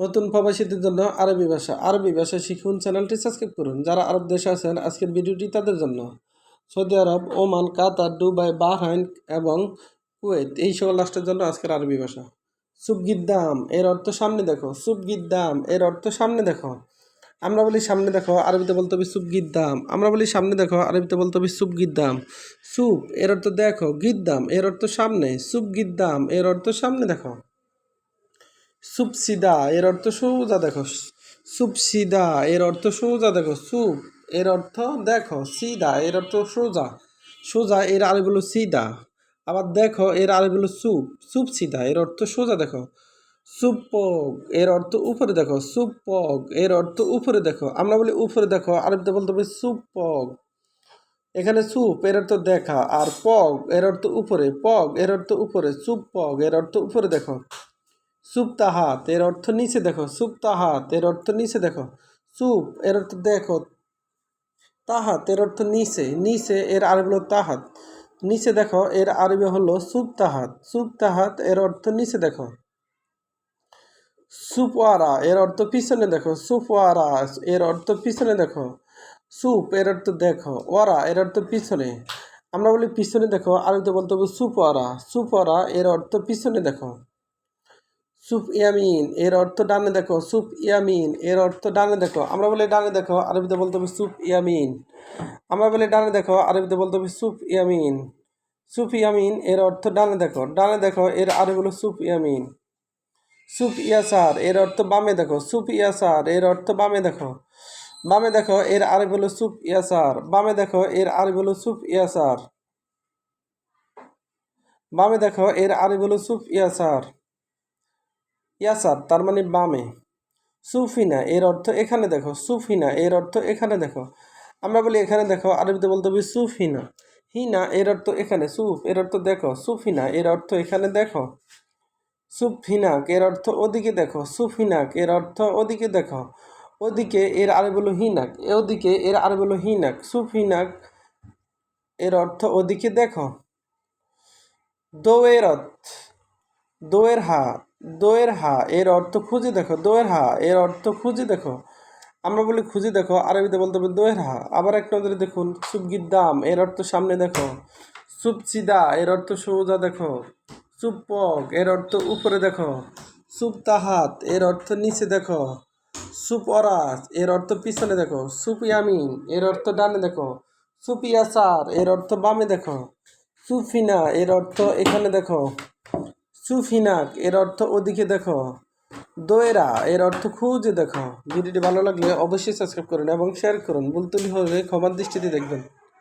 নতুন প্রবাসীদের জন্য আরবি ভাষা। আরবি ভাষা শিখুন, চ্যানেলটি সাবস্ক্রাইব করুন। যারা আরব দেশে আছেন, আজকের ভিডিওটি তাদের জন্য। Saudi Arab, Oman, Qatar, Dubai, Bahrain এবং কুয়েত, এই সকল রাষ্ট্রের জন্য আজকের আরবি ভাষা। সুবগিদ্দাম এর অর্থ সামনে দেখো। সুবগিদ্দাম এর অর্থ সামনে দেখো। আমরা বলি সামনে দেখো, আরবিতে বলতে হবে সুবগিদ্দাম আমরা বলি সামনে দেখো, আরবিতে বলতে হবে সুবগিদ্দাম সুপ, এর অর্থ দেখো। গিদ্দাম এর অর্থ সামনে। সুবগিদ্দাম এর অর্থ সামনে দেখো। সুপসিদা এর অর্থ সোজা দেখো সুপসিদা এর অর্থ সোজা দেখো সুপ এর অর্থ দেখো সিদা এর অর্থ সোজা সোজা এর আরে সিদা আবার দেখো এর আরে বলো সুপ সুপসিদা এর অর্থ সোজা দেখো সুপগ এর অর্থ উপরে দেখো সুপগ এর অর্থ উপরে দেখো আমরা বলি উপরে দেখো আরবিতে বলতে হবে সুপগ এখানে সুপ এর অর্থ দেখা আর পগ এর অর্থ উপরে পগ এর অর্থ উপরে সুপ পগ এর অর্থ উপরে দেখো সুপ্তাহাত এর অর্থ নিচে দেখো সুপ্তাহাত এর অর্থ নিচে দেখো, সুপ, এর অর্থ দেখো তাহাত এর অর্থ নিচে নিচে এর আরবি হলো তাহাত, নিচে দেখো, এর আরবি হলো সুপ্তাহাত সুপ্তাহাত এর অর্থ নিচে দেখো, সুপওয়ারা, এর অর্থ পিছনে দেখো, সুপওয়ারা, এর অর্থ পিছনে দেখো, সুপ, এর অর্থ দেখো, ওয়ারা, এর অর্থ পিছনে, আমরা বলি পিছনে দেখো আরবিতে বলতে হবে সুপওয়ারা সুপওয়ারা, এর অর্থ পিছনে দেখো সুপ ইয়ামিন, এর অর্থ ডানে দেখো সুপ ইয়ামিন, এর অর্থ ডানে দেখো। আমরা বলি ডানে দেখো, আরবিতে বলতে হবে সুপ ইয়ামিন। আমরা বলি ডানে দেখো, আরবিতে বলতে হবে সুপ ইয়ামিন। সুপ ইয়ামিন, এর অর্থ ডানে দেখো। ডানে দেখো, এর আরবি হলো সুপ ইয়ামিন। সুপ ইয়াসার, এর অর্থ বামে দেখো। সুপ ইয়াসার, এর অর্থ বামে দেখো। বামে দেখো, এর আরবি হলো সুপ ইয়াসার। বামে দেখো, এর আরবি হলো সুপ ইয়াসার। বামে দেখো, এর আরবি হলো সুপ ইয়াসার। ইয়াসার তার মানে বামে। সুফিনা, এর অর্থ এখানে দেখো। সুফিনা, এর অর্থ এখানে দেখো। আমরা বলি এখানে দেখো, আরবিতে বলতে হবে সুফিনা। হিনা, এর অর্থ এখানে। সুফ, এর অর্থ দেখো। সুফিনা, এর অর্থ এখানে দেখো। সুফিনাক এর অর্থ ওদিকে দেখো। সুফিনাক এর অর্থ ওদিকে দেখো। ওদিকে, এর আরে বলো হিনাক ওদিকে, এর আরে বলো হিনাক সুফিনাক এর অর্থ ওদিকে দেখো। দোয়েরত। দোয়ের হা দোয়ের হা এর অর্থ খুঁজে দেখো দোয়ের হা এর অর্থ খুঁজে দেখো আমরা বলি খুঁজে দেখো আরবিতে বলতে হবে দোয়ের হা আবার এক নজরে দেখুন সুবগিদ্দাম এর অর্থ সামনে দেখো সুপচিদা এর অর্থ সোজা দেখো সুপক এর অর্থ উপরে দেখো সুপতাহাত এর অর্থ নিচে দেখো সুপ অরাস এর অর্থ পিছনে দেখো সুপ ইয়ামিন এর অর্থ ডানে দেখো সুপ ইয়াসার এর অর্থ বামে দেখো সুফিনা এর অর্থ এখানে দেখো সুফিনাক, এর অর্থ ওদিকে দেখো। দোয়েরা, এর অর্থ খুঁজে দেখো। ভিডিওটি ভালো লাগলে অবশ্যই সাবস্ক্রাইব করুন এবং শেয়ার করুন। বুলতুল হলে ক্ষমার দৃষ্টিতে দেখবেন।